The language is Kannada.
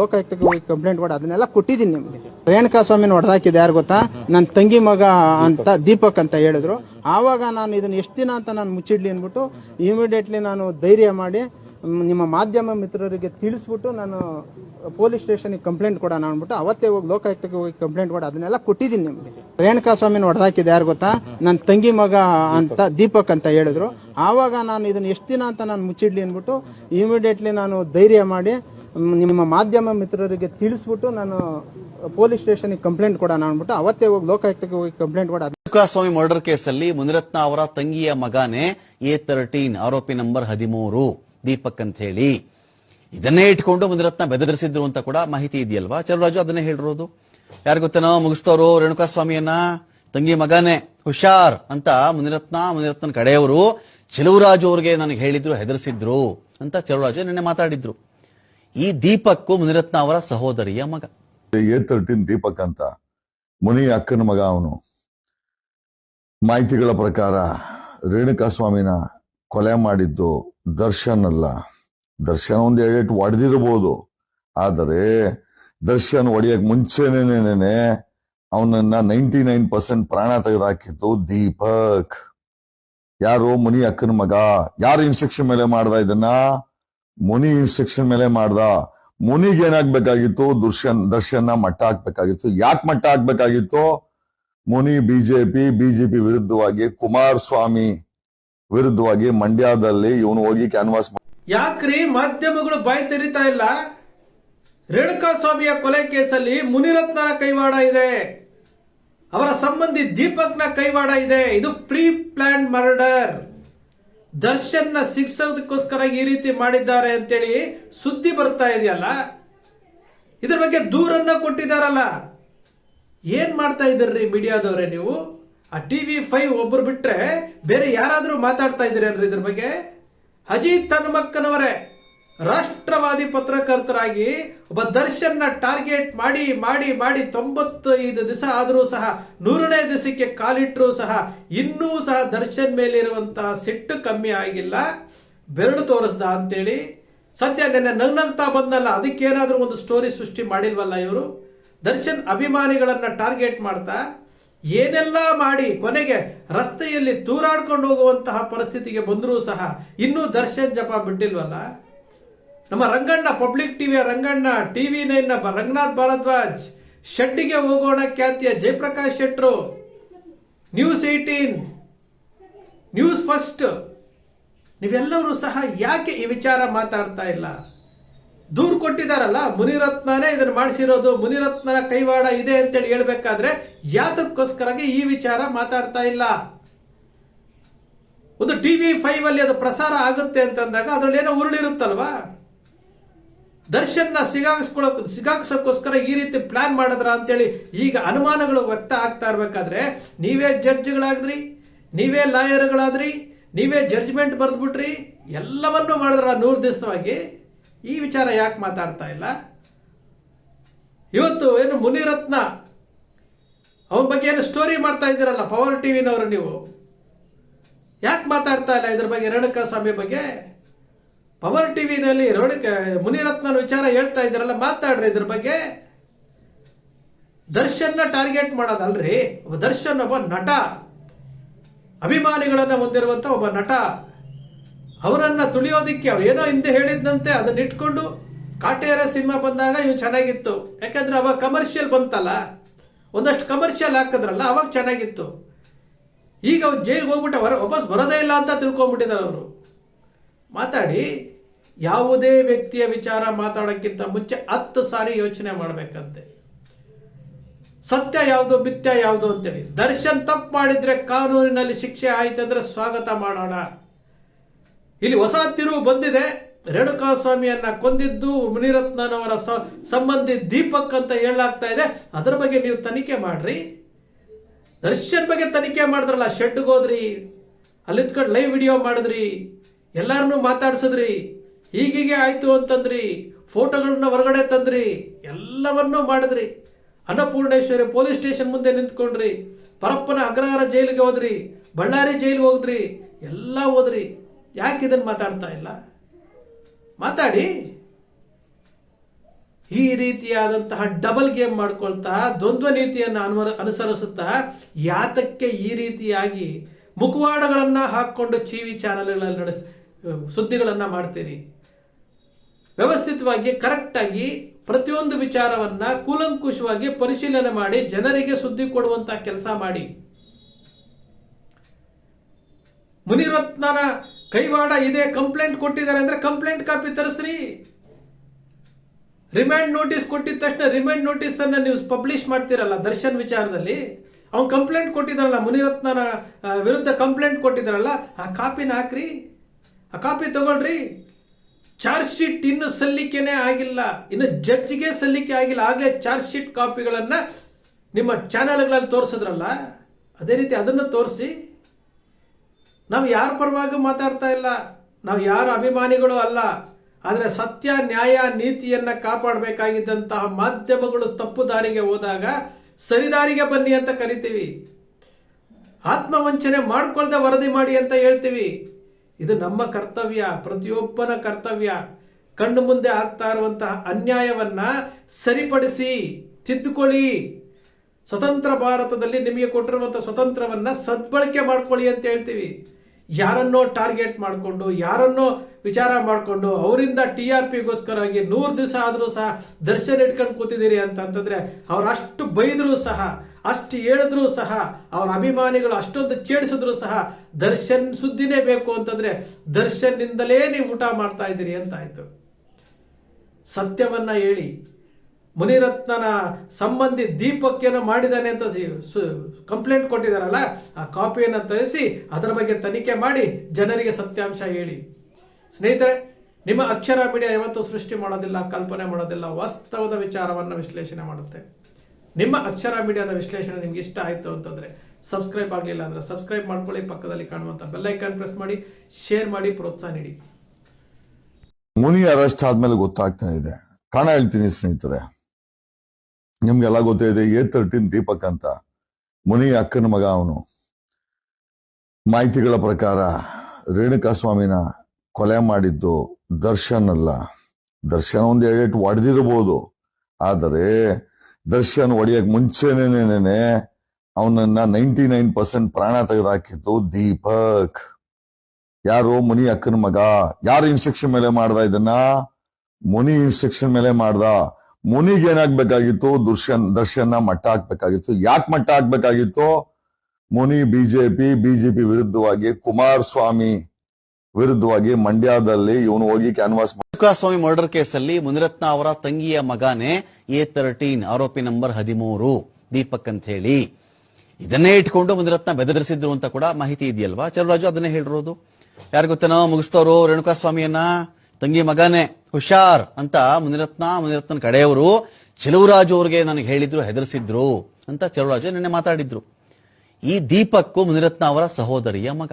ಲೋಕಾಯುಕ್ತಕ್ಕೆ ಹೋಗಿ ಕಂಪ್ಲೇಂಟ್ ಮಾಡಿ, ಅದನ್ನೆಲ್ಲ ಕೊಟ್ಟಿದ್ದೀನಿ ನಿಮ್ಗೆ. ರೇಣುಕಾ ಸ್ವಾಮಿನ ಹೊಡೆದಾಕಿದೆ ಯಾರು ಗೊತ್ತಾ? ನನ್ನ ತಂಗಿ ಮಗ ಅಂತ, ದೀಪಕ್ ಅಂತ ಹೇಳಿದ್ರು. ಆವಾಗ ನಾನು ಇದನ್ನ ಎಷ್ಟು ದಿನ ಅಂತ ನಾನು ಮುಚ್ಚಿಡ್ಲಿ ಅಂದ್ಬಿಟ್ಟು ಇಮಿಡಿಯೇಟ್ಲಿ ನಾನು ಧೈರ್ಯ ಮಾಡಿ ನಿಮ್ಮ ಮಾಧ್ಯಮ ಮಿತ್ರರಿಗೆ ತಿಳಿಸ್ಬಿಟ್ಟು ನಾನು ಪೊಲೀಸ್ ಸ್ಟೇಷನ್ಗೆ ಕಂಪ್ಲೇಂಟ್ ಕೊಡೋಣ ಅಂದ್ಬಿಟ್ಟು, ಅವತ್ತೇ ಹೋಗಿ ಲೋಕಾಯುಕ್ತಕ್ಕೆ ಹೋಗಿ ಕಂಪ್ಲೇಂಟ್ ಮಾಡಿ, ಅದನ್ನೆಲ್ಲ ಕೊಟ್ಟಿದ್ದೀನಿ ನಿಮಗೆ. ರೇಣುಕಾ ಸ್ವಾಮಿನ ಹೊಡೆದಾಕಿದೆ ಯಾರು ಗೊತ್ತಾ? ನನ್ನ ತಂಗಿ ಮಗ ಅಂತ, ದೀಪಕ್ ಅಂತ ಹೇಳಿದ್ರು. ಆವಾಗ ನಾನು ಇದನ್ನ ಎಷ್ಟು ದಿನ ಅಂತ ನಾನು ಮುಚ್ಚಿಡ್ಲಿ ಅಂದ್ಬಿಟ್ಟು ಇಮಿಡಿಯೇಟ್ಲಿ ನಾನು ಧೈರ್ಯ ಮಾಡಿ ನಿಮ್ಮ ಮಾಧ್ಯಮ ಮಿತ್ರರಿಗೆ ತಿಳಿಸ್ಬಿಟ್ಟು ನಾನು ಪೊಲೀಸ್ ಸ್ಟೇಷನ್ಗೆ ಕಂಪ್ಲೇಂಟ್ ಕೊಡೋಣ ಅಂದ್ಬಿಟ್ಟು ಅವತ್ತೇ ಹೋಗಿ ಲೋಕಾಯುಕ್ತಕ್ಕೆ ಹೋಗಿ ಕಂಪ್ಲೇಂಟ್ ಕೊಡ ಸ್ವಾಮಿ ಮರ್ಡರ್ ಕೇಸಲ್ಲಿ ಮುನಿರತ್ನ ಅವರ ತಂಗಿಯ ಮಗನೇ ಎ ತರ್ಟೀನ್ ಆರೋಪಿ ನಂಬರ್ ಹದಿಮೂರು, ದೀಪಕ್ ಅಂತ ಹೇಳಿ ಇದನ್ನೇ ಇಟ್ಕೊಂಡು ಮುನಿರತ್ನ ಬೆದರಿಸಿದ್ರು ಅಂತ ಕೂಡ ಮಾಹಿತಿ ಇದೆಯಲ್ವಾ? ಚಲರಾಜು ಅದನ್ನೇ ಹೇಳಿರೋದು. ಯಾರು ಗೊತ್ತೇನೋ ಮುಗಿಸ್ತವ್ರು? ರೇಣುಕಾ ಸ್ವಾಮಿಯನ್ನ ತಂಗಿ ಮಗನೇ. ಹುಷಾರ್ ಅಂತ ಮುನಿರತ್ನ ಮುನಿರತ್ನ ಕಡೆಯವರು ಚೆಲುವರಾಜು ಅವ್ರಿಗೆ ನನಗೆ ಹೇಳಿದ್ರು, ಹೆದರಿಸಿದ್ರು ಅಂತ ಚಲುವರಾಜು ನಿನ್ನೆ ಮಾತಾಡಿದ್ರು. ಈ ದೀಪಕ್ಕು ಮುನಿರತ್ನ ಅವರ ಸಹೋದರಿಯ ಮಗ. ಎ ತರ್ಟೀನ್ ದೀಪಕ್ ಅಂತ ಮುನಿ ಅಕ್ಕನ ಮಗ ಅವನು. ಮಾಹಿತಿಗಳ ಪ್ರಕಾರ ರೇಣುಕಾ ಸ್ವಾಮಿನ ಕೊಲೆ ಮಾಡಿದ್ದು ದರ್ಶನ್ ಅಲ್ಲ. ದರ್ಶನ್ ಒಂದು ಎರಡೆಟ್ಟು ಆದರೆ ದರ್ಶನ್ ಒಡೆಯಕ್ ಮುಂಚೆನೇನೆ ಅವನನ್ನ ನೈಂಟಿ ನೈನ್ ಪರ್ಸೆಂಟ್ ಪ್ರಾಣ ತೆಗೆದಾಕಿದ್ದು ದೀಪಕ್. ಯಾರು ಮುನಿ ಅಕ್ಕನ ಮಗ? ಯಾರು ಇನ್ಸ್ಟ್ರಕ್ಷನ್ ಮೇಲೆ ಮಾಡ್ದ ಇದನ್ನ? ಮುನಿ ಇನ್ಸ್ಟ್ರಕ್ಷನ್ ಮೇಲೆ ಮಾಡ್ದ. ಮುನಿಗೆ ಏನಾಗ್ಬೇಕಾಗಿತ್ತು? ದುರ್ಶನ್ ದರ್ಶನ ಮಟ್ಟ ಹಾಕ್ಬೇಕಾಗಿತ್ತು. ಯಾಕೆ ಮಟ್ಟ ಹಾಕ್ಬೇಕಾಗಿತ್ತು? ಮುನಿ ಬಿಜೆಪಿ ಬಿಜೆಪಿ ವಿರುದ್ಧವಾಗಿ, ಕುಮಾರಸ್ವಾಮಿ ವಿರುದ್ಧವಾಗಿ ಮಂಡ್ಯದಲ್ಲಿ ಇವನು ಹೋಗಿ ಕ್ಯಾನ್ವಾಸ್ ಯಾಕ್ರಿ ಮಾಧ್ಯಮಗಳು ಬಾಯಿ ತೆರೀತಾ ಇಲ್ಲ? ರೇಣುಕಾ ಸ್ವಾಮಿಯ ಕೊಲೆ ಕೇಸಲ್ಲಿ ಮುನಿರತ್ನರ ಕೈವಾಡ ಇದೆ. ಅವರ ಸಂಬಂಧಿ ದೀಪಕ್ನ ಕೈವಾಡ ಇದೆ. ಇದು ಪ್ರೀ ಪ್ಲಾನ್ ಮರ್ಡರ್. ದರ್ಶನ್ನ ಶಿಕ್ಷೋದಕ್ಕೋಸ್ಕರ ಈ ರೀತಿ ಮಾಡಿದ್ದಾರೆ ಅಂತೇಳಿ ಸುದ್ದಿ ಬರ್ತಾ ಇದೆಯಲ್ಲ? ಇದ್ರ ಬಗ್ಗೆ ದೂರನ್ನ ಕೊಟ್ಟಿದ್ದಾರಲ್ಲ. ಏನ್ ಮಾಡ್ತಾ ಇದ್ದೀರಿ ಮೀಡಿಯಾದವ್ರೆ ನೀವು? ಆ ಟಿವಿ ಫೈವ್ ಒಬ್ರು ಬಿಟ್ರೆ ಬೇರೆ ಯಾರಾದರೂ ಮಾತಾಡ್ತಾ ಇದ್ದೀರೇನ್ರಿ ಇದ್ರ ಬಗ್ಗೆ? ಅಜಿತ್ ಹನುಮಕ್ಕನವರೇ. ರಾಷ್ಟ್ರವಾದಿ ಪತ್ರಕರ್ತರಾಗಿ ಒಬ್ಬ ದರ್ಶನ್ನ ಟಾರ್ಗೆಟ್ ಮಾಡಿ ಮಾಡಿ ಮಾಡಿ ತೊಂಬತ್ತೈದು ದಿವಸ ಆದರೂ ಸಹ, ನೂರನೇ ದಿವಸಕ್ಕೆ ಕಾಲಿಟ್ಟರೂ ಸಹ ಇನ್ನೂ ಸಹ ದರ್ಶನ್ ಮೇಲಿರುವಂತಹ ಸಿಟ್ಟು ಕಮ್ಮಿ ಆಗಿಲ್ಲ. ಬೆರಳು ತೋರಿಸ್ದ ಅಂತೇಳಿ. ಸದ್ಯ ನೆನ್ನೆ ನಗ್ನಗ್ತಾ ಬಂದಲ್ಲ, ಅದಕ್ಕೇನಾದರೂ ಒಂದು ಸ್ಟೋರಿ ಸೃಷ್ಟಿ ಮಾಡಿಲ್ವಲ್ಲ ಇವರು? ದರ್ಶನ್ ಅಭಿಮಾನಿಗಳನ್ನು ಟಾರ್ಗೆಟ್ ಮಾಡ್ತಾ, ಏನೆಲ್ಲ ಮಾಡಿ ಕೊನೆಗೆ ರಸ್ತೆಯಲ್ಲಿ ತೂರಾಡ್ಕೊಂಡು ಹೋಗುವಂತಹ ಪರಿಸ್ಥಿತಿಗೆ ಬಂದರೂ ಸಹ ಇನ್ನೂ ದರ್ಶನ್ ಜಪ ಬಿಟ್ಟಿಲ್ವಲ್ಲ? ನಮ್ಮ ರಂಗಣ್ಣ, ಪಬ್ಲಿಕ್ ಟಿವಿಯ ರಂಗಣ್ಣ, ಟಿವಿ ನೈನ್ನ ಬ- ರಂಗನಾಥ್ ಭಾರದ್ವಾಜ್ ಶೆಡ್ಡಿಗೆ ಹೋಗೋಣ ಖ್ಯಾತಿಯ ಜಯಪ್ರಕಾಶ್ ಶೆಟ್ರು. ನ್ಯೂಸ್ ಏಯ್ಟೀನ್ ನ್ಯೂಸ್ ಫಸ್ಟ್ ನೀವೆಲ್ಲರೂ ಸಹ ಯಾಕೆ ಈ ವಿಚಾರ ಮಾತಾಡ್ತಾ ಇಲ್ಲ? ದೂರು ಕೊಟ್ಟಿದ್ದಾರಲ್ಲ, ಮುನಿರತ್ನನೇ ಇದನ್ನು ಮಾಡಿಸಿರೋದು, ಮುನಿರತ್ನನ ಕೈವಾಡ ಇದೆ ಅಂತೇಳಿ ಹೇಳ್ಬೇಕಾದ್ರೆ ಯಾತಕ್ಕೋಸ್ಕರಾಗಿ ಈ ವಿಚಾರ ಮಾತಾಡ್ತಾ ಇಲ್ಲ? ಒಂದು ಟಿವಿ ಫೈವ್ ಅಲ್ಲಿ ಅದು ಪ್ರಸಾರ ಆಗುತ್ತೆ ಅಂತಂದಾಗ ಅದ್ರಲ್ಲಿ ಏನೋ ಉರುಳಿರುತ್ತಲ್ವಾ? ದರ್ಶನ್ನ ಸಿಗಾಕ್ಸ್ಕೊಳ್ಳೋ ಸಿಗಾಕ್ಸೋಕ್ಕೋಸ್ಕರ ಈ ರೀತಿ ಪ್ಲಾನ್ ಮಾಡಿದ್ರ ಅಂತೇಳಿ ಈಗ ಅನುಮಾನಗಳು ವ್ಯಕ್ತ ಆಗ್ತಾ ಇರಬೇಕಾದ್ರೆ ನೀವೇ ಜಡ್ಜ್ಗಳಾದ್ರಿ ನೀವೇ ಲಾಯರ್ಗಳಾದ್ರಿ, ನೀವೇ ಜಡ್ಜ್ಮೆಂಟ್ ಬರೆದ್ಬಿಟ್ರಿ, ಎಲ್ಲವನ್ನೂ ಮಾಡಿದ್ರ ನೂರು ದಿವಸವಾಗಿ? ಈ ವಿಚಾರ ಯಾಕೆ ಮಾತಾಡ್ತಾ ಇಲ್ಲ? ಇವತ್ತು ಏನು ಮುನಿರತ್ನ, ಅವನ ಬಗ್ಗೆ ಏನು ಸ್ಟೋರಿ ಮಾಡ್ತಾ ಇದ್ದೀರಲ್ಲ ಪವರ್ ಟಿವಿನವರು ನೀವು? ಯಾಕೆ ಮಾತಾಡ್ತಾ ಇಲ್ಲ ಇದ್ರ ಬಗ್ಗೆ ರೇಣುಕಾ ಸ್ವಾಮಿ ಬಗ್ಗೆ? ಪವರ್ ಟಿವಿನಲ್ಲಿ ರೋಡಿ ಮುನಿರತ್ನನ ವಿಚಾರ ಹೇಳ್ತಾ ಇದ್ರಲ್ಲ ಮಾತಾಡ್ರಿ ಇದ್ರ ಬಗ್ಗೆ. ದರ್ಶನ್ನ ಟಾರ್ಗೆಟ್ ಮಾಡೋದಲ್ರಿ. ಒಬ್ಬ ದರ್ಶನ್, ಒಬ್ಬ ನಟ. ಅಭಿಮಾನಿಗಳನ್ನ ಹೊಂದಿರುವಂತ ಒಬ್ಬ ನಟ. ಅವರನ್ನ ತುಳಿಯೋದಿಕ್ಕೆ ಅವ್ರು ಏನೋ ಹಿಂದೆ ಹೇಳಿದ್ದಂತೆ ಅದನ್ನ ಇಟ್ಕೊಂಡು ಕಾಟೇರ ಸಿನಿಮಾ ಬಂದಾಗ ಇವು ಚೆನ್ನಾಗಿತ್ತು. ಯಾಕಂದ್ರೆ ಅವಾಗ ಕಮರ್ಷಿಯಲ್ ಬಂತಲ್ಲ. ಒಂದಷ್ಟು ಕಮರ್ಷಿಯಲ್ ಹಾಕಿದ್ರಲ್ಲ, ಅವಾಗ ಚೆನ್ನಾಗಿತ್ತು. ಈಗ ಅವ್ನು ಜೈಲಿಗೆ ಹೋಗ್ಬಿಟ್ಟು ಹೊರ ವಾಪಸ್ ಬರೋದೇ ಇಲ್ಲ ಅಂತ ತಿಳ್ಕೊಂಬಿಟ್ಟಿದ್ದಾರೆ ಅವರು. ಮಾತಾಡಿ, ಯಾವುದೇ ವ್ಯಕ್ತಿಯ ವಿಚಾರ ಮಾತಾಡೋಕ್ಕಿಂತ ಮುಂಚೆ ಹತ್ತು ಸಾರಿ ಯೋಚನೆ ಮಾಡಬೇಕಂತೆ. ಸತ್ಯ ಯಾವುದು, ಮಿಥ್ಯ ಯಾವುದು ಅಂತೇಳಿ. ದರ್ಶನ್ ತಪ್ಪು ಮಾಡಿದ್ರೆ ಕಾನೂನಿನಲ್ಲಿ ಶಿಕ್ಷೆ ಆಯ್ತಂದ್ರೆ ಸ್ವಾಗತ ಮಾಡೋಣ. ಇಲ್ಲಿ ಹೊಸ ತಿರುವು ಬಂದಿದೆ. ರೇಣುಕಾಸ್ವಾಮಿಯನ್ನ ಕೊಂದಿದ್ದು ಮುನಿರತ್ನನವರ ಸಂಬಂಧಿ ದೀಪಕ್ ಅಂತ ಹೇಳಲಾಗ್ತಾ ಇದೆ. ಅದರ ಬಗ್ಗೆ ನೀವು ತನಿಖೆ ಮಾಡ್ರಿ. ದರ್ಶನ್ ಬಗ್ಗೆ ತನಿಖೆ ಮಾಡಿದ್ರಲ್ಲ ಶೆಡ್ಗೆ ಹೋದ್ರಿ ಅಲ್ಲಿತ್ಕೊಂಡು ಲೈವ್ ವಿಡಿಯೋ ಮಾಡಿದ್ರಿ. ಎಲ್ಲರನ್ನೂ ಮಾತಾಡ್ಸಿದ್ರಿ. ಹೀಗೀಗೆ ಆಯ್ತು ಅಂತಂದ್ರಿ. ಫೋಟೋಗಳನ್ನ ಹೊರಗಡೆ ತಂದ್ರಿ. ಎಲ್ಲವನ್ನೂ ಮಾಡಿದ್ರಿ. ಅನ್ನಪೂರ್ಣೇಶ್ವರಿ ಪೊಲೀಸ್ ಸ್ಟೇಷನ್ ಮುಂದೆ ನಿಂತ್ಕೊಂಡ್ರಿ. ಪರಪ್ಪನ ಅಗ್ರಹಾರ ಜೈಲಿಗೆ ಹೋದ್ರಿ. ಬಳ್ಳಾರಿ ಜೈಲಿಗೆ ಹೋದ್ರಿ. ಎಲ್ಲ ಹೋದ್ರಿ. ಯಾಕೆ ಇದನ್ನು ಮಾತಾಡ್ತಾ ಇಲ್ಲ? ಮಾತಾಡಿ. ಈ ರೀತಿಯಾದಂತಹ ಡಬಲ್ ಗೇಮ್ ಮಾಡ್ಕೊಳ್ತಾ, ದ್ವಂದ್ವ ನೀತಿಯನ್ನು ಅನ್ವ, ಅನುಸರಿಸುತ್ತಾ, ಯಾತಕ್ಕೆ ಈ ರೀತಿಯಾಗಿ ಮುಖವಾಡಗಳನ್ನು ಹಾಕ್ಕೊಂಡು ಟಿವಿ ಚಾನೆಲ್ಗಳಲ್ಲಿ ನಡೆಸ್ ಸುದ್ದಿಗಳನ್ನು ಮಾಡ್ತೀರಿ. ವ್ಯವಸ್ಥಿತವಾಗಿ, ಕರೆಕ್ಟಾಗಿ ಪ್ರತಿಯೊಂದು ವಿಚಾರವನ್ನ ಕೂಲಂಕುಷವಾಗಿ ಪರಿಶೀಲನೆ ಮಾಡಿ, ಜನರಿಗೆ ಸುದ್ದಿ ಕೊಡುವಂತ ಕೆಲಸ ಮಾಡಿ. ಮುನಿರತ್ನನ ಕೈವಾಡ ಇದೆ ಕಂಪ್ಲೇಂಟ್ ಕೊಟ್ಟಿದ್ದಾರೆ ಅಂದ್ರೆ ಕಂಪ್ಲೇಂಟ್ ಕಾಪಿ ತರಿಸ್ರಿ. ರಿಮೈಂಡ್ ನೋಟಿಸ್ ಕೊಟ್ಟಿದ ತಕ್ಷಣ ರಿಮೈಂಡ್ ನೋಟಿಸ್ ಅನ್ನ ನೀವು ಪಬ್ಲಿಷ್ ಮಾಡ್ತೀರಲ್ಲ ದರ್ಶನ್ ವಿಚಾರದಲ್ಲಿ? ಅವ್ನು ಕಂಪ್ಲೇಂಟ್ ಕೊಟ್ಟಿದ್ದಾರಲ್ಲ ಮುನಿರತ್ನನ ವಿರುದ್ಧ ಕಂಪ್ಲೇಂಟ್ ಕೊಟ್ಟಿದ್ದಾರಲ್ಲ, ಆ ಕಾಪಿನ ಹಾಕ್ರಿ. ಆ ಕಾಪಿ ತಗೊಳ್ರಿ ಚಾರ್ಜ್ ಶೀಟ್ ಇನ್ನು ಸಲ್ಲಿಕೆನೇ ಆಗಿಲ್ಲ. ಇನ್ನು ಜಡ್ಜ್ಗೆ ಸಲ್ಲಿಕೆ ಆಗಿಲ್ಲ. ಆಗಲೇ ಚಾರ್ಜ್ ಶೀಟ್ ಕಾಪಿಗಳನ್ನು ನಿಮ್ಮ ಚಾನೆಲ್ಗಳಲ್ಲಿ ತೋರಿಸಿದ್ರಲ್ಲ, ಅದೇ ರೀತಿ ಅದನ್ನು ತೋರಿಸಿ. ನಾವು ಯಾರ ಪರವಾಗಿ ಮಾತಾಡ್ತಾ ಇಲ್ಲ. ನಾವು ಯಾರು ಅಭಿಮಾನಿಗಳು ಅಲ್ಲ. ಆದರೆ ಸತ್ಯ, ನ್ಯಾಯ, ನೀತಿಯನ್ನು ಕಾಪಾಡಬೇಕಾಗಿದ್ದಂತಹ ಮಾಧ್ಯಮಗಳು ತಪ್ಪು ದಾರಿಗೆ ಹೋದಾಗ ಸರಿದಾರಿಗೆ ಬನ್ನಿ ಅಂತ ಕರಿತೀವಿ. ಆತ್ಮವಂಚನೆ ಮಾಡ್ಕೊಳ್ದೆ ವರದಿ ಮಾಡಿ ಅಂತ ಹೇಳ್ತೀವಿ. ಇದು ನಮ್ಮ ಕರ್ತವ್ಯ, ಪ್ರತಿಯೊಬ್ಬನ ಕರ್ತವ್ಯ. ಕಣ್ಣು ಮುಂದೆ ಆಗ್ತಾ ಇರುವಂತಹ ಅನ್ಯಾಯವನ್ನ ಸರಿಪಡಿಸಿ, ತಿದ್ದುಕೊಳ್ಳಿ. ಸ್ವತಂತ್ರ ಭಾರತದಲ್ಲಿ ನಿಮಗೆ ಕೊಟ್ಟಿರುವಂಥ ಸ್ವತಂತ್ರವನ್ನ ಸದ್ಬಳಕೆ ಮಾಡ್ಕೊಳ್ಳಿ ಅಂತ ಹೇಳ್ತೀವಿ. ಯಾರನ್ನೋ ಟಾರ್ಗೆಟ್ ಮಾಡಿಕೊಂಡು, ಯಾರನ್ನೋ ವಿಚಾರ ಮಾಡಿಕೊಂಡು, ಅವರಿಂದ ಟಿ ಆರ್ ಪಿಗೋಸ್ಕರವಾಗಿ ನೂರು ದಿವಸ ಆದರೂ ಸಹ ದರ್ಶನ ಇಟ್ಕೊಂಡು ಕೂತಿದ್ದೀರಿ ಅಂತಂತಂದ್ರೆ ಅವರಷ್ಟು ಬೈದರೂ ಸಹ ಅಷ್ಟು ಹೇಳಿದ್ರೂ ಸಹ ಅವ್ರ ಅಭಿಮಾನಿಗಳು ಅಷ್ಟೊಂದು ಚೇಡಿಸಿದ್ರು ಸಹ ದರ್ಶನ್ ಸುದ್ದಿನೇ ಬೇಕು ಅಂತಂದ್ರೆ, ದರ್ಶನ್ನಿಂದಲೇ ನೀವು ಊಟ ಮಾಡ್ತಾ ಇದ್ದೀರಿ ಅಂತ ಸತ್ಯವನ್ನು ಸತ್ಯವನ್ನ ಹೇಳಿ, ಮುನಿರತ್ನನ ಸಂಬಂಧಿ ದೀಪಕ್ಕೇನೋ ಮಾಡಿದ್ದಾನೆ ಅಂತ ಕಂಪ್ಲೇಂಟ್ ಕೊಟ್ಟಿದ್ದಾರಲ್ಲ, ಆ ಕಾಪಿಯನ್ನು ತರಿಸಿ ಅದರ ಬಗ್ಗೆ ತನಿಖೆ ಮಾಡಿ ಜನರಿಗೆ ಸತ್ಯಾಂಶ ಹೇಳಿ. ಸ್ನೇಹಿತರೆ, ನಿಮ್ಮ ಅಕ್ಷರ ಮೀಡಿಯಾ ಯಾವತ್ತೂ ಸೃಷ್ಟಿ ಮಾಡೋದಿಲ್ಲ, ಕಲ್ಪನೆ ಮಾಡೋದಿಲ್ಲ, ವಾಸ್ತವದ ವಿಚಾರವನ್ನು ವಿಶ್ಲೇಷಣೆ ಮಾಡುತ್ತೆ. ನಿಮ್ಮ ಅಕ್ಷರ ಮೀಡಿಯಾದ ವಿಶ್ಲೇಷಣೆ ನಿಮ್ಗೆ ಇಷ್ಟ ಆಯಿತು ಅಂತಂದ್ರೆ ಸಬ್ಸ್ಕ್ರೈಬ್ ಆಗಲಿಲ್ಲ ಅಂದ್ರೆ ಸಬ್ಸ್ಕ್ರೈಬ್ ಮಾಡ್ಕೊಳ್ಳಿ, ಪಕ್ಕದಲ್ಲಿ ಕಾಣುವಂಥ ಬೆಲ್ಲೈಕಾನ್ ಪ್ರೆಸ್ ಮಾಡಿ ಶೇರ್ ಮಾಡಿ, ಪ್ರೋತ್ಸಾಹ ನೀಡಿ. ಮುನಿ ಅರೆಸ್ಟ್ ಆದ್ಮೇಲೆ ಗೊತ್ತಾಗ್ತಾ ಇದೆ. ಕಾಣ ಹೇಳ್ತೀನಿ ಸ್ನೇಹಿತರೆ. ನಿಮ್ಗೆಲ್ಲ ಗೊತ್ತೇ ಇದೆ ಎ ತರ್ಟೀನ್ ದೀಪಕ್ ಅಂತ. ಮುನಿ ಅಕ್ಕನ ಮಗ ಅವನು. ಮಾಹಿತಿಗಳ ಪ್ರಕಾರ ರೇಣುಕಾ ಸ್ವಾಮಿನ ಕೊಲೆ ಮಾಡಿದ್ದು ದರ್ಶನ್ ಅಲ್ಲ. ದರ್ಶನ್ ಒಂದು ಎರಡೆಟ್ಟು ಹೊಡೆದಿರ್ಬೋದು ಆದರೆ ದರ್ಶನ್ ಒಡೆಯಕ್ ಮುಂಚೆನೇನೆ ಅವನನ್ನ ನೈಂಟಿ ನೈನ್ ಪರ್ಸೆಂಟ್ ಪ್ರಾಣ ತೆಗೆದಾಕಿದ್ದು ದೀಪಕ್. ಯಾರು ಮುನಿ ಅಕ್ಕನ ಮಗ. ಯಾರು ಇನ್ಸ್ಟ್ರಕ್ಷನ್ ಮೇಲೆ ಮಾಡ್ದ ಇದನ್ನ? ಮುನಿ ಇನ್ಸ್ಟ್ರಕ್ಷನ್ ಮೇಲೆ ಮಾಡ್ದ. ಮುನಿಗೆ ಏನಾಗ್ಬೇಕಾಗಿತ್ತು? ದರ್ಶನ್, ದರ್ಶನ್ನ ಮಟ್ಟ ಹಾಕ್ಬೇಕಾಗಿತ್ತು. ಯಾಕೆ ಮಟ್ಟ ಹಾಕ್ಬೇಕಾಗಿತ್ತು? ಮುನಿ, ಬಿಜೆಪಿ ಬಿಜೆಪಿ ವಿರುದ್ಧವಾಗಿ ಕುಮಾರಸ್ವಾಮಿ ವಿರುದ್ಧವಾಗಿ ಮಂಡ್ಯದಲ್ಲಿ ಇವನು ಹೋಗಿ ಕ್ಯಾನ್ವಾಸ್ ಸ್ವಾಮಿ ಮರ್ಡರ್ ಕೇಸಲ್ಲಿ ಮುನಿರತ್ನ ಅವರ ತಂಗಿಯ ಮಗನೇ ಎ ತರ್ಟೀನ್ ಆರೋಪಿ ನಂಬರ್ ಹದಿಮೂರು. ದೀಪಕ್ ಅಂತ ಹೇಳಿ. ಇದನ್ನೇ ಇಟ್ಕೊಂಡು ಮುನಿರತ್ನ ಬೆದರಿಸಿದ್ರು ಅಂತ ಕೂಡ ಮಾಹಿತಿ ಇದೆಯಲ್ವಾ? ಚಲರಾಜು ಅದನ್ನೇ ಹೇಳಿರೋದು. ಯಾರು ಗೊತ್ತೇನೋ? ಮುಗಿಸ್ತವ್ರು ರೇಣುಕಾ ಸ್ವಾಮಿಯನ್ನ ತಂಗಿ ಮಗನೇ. ಹುಷಾರ್ ಅಂತ ಮುನಿರತ್ನ ಮುನಿರತ್ನ ಕಡೆಯವರು ಚಲುವರಾಜು ಅವ್ರಿಗೆ ನನಗೆ ಹೇಳಿದ್ರು, ಹೆದರಿಸಿದ್ರು ಅಂತ ಚಲುವರಾಜು ನಿನ್ನೆ ಮಾತಾಡಿದ್ರು. ಈ ದೀಪಕ್ಕು ಮುನಿರತ್ನ ಅವರ ಸಹೋದರಿಯ ಮಗ.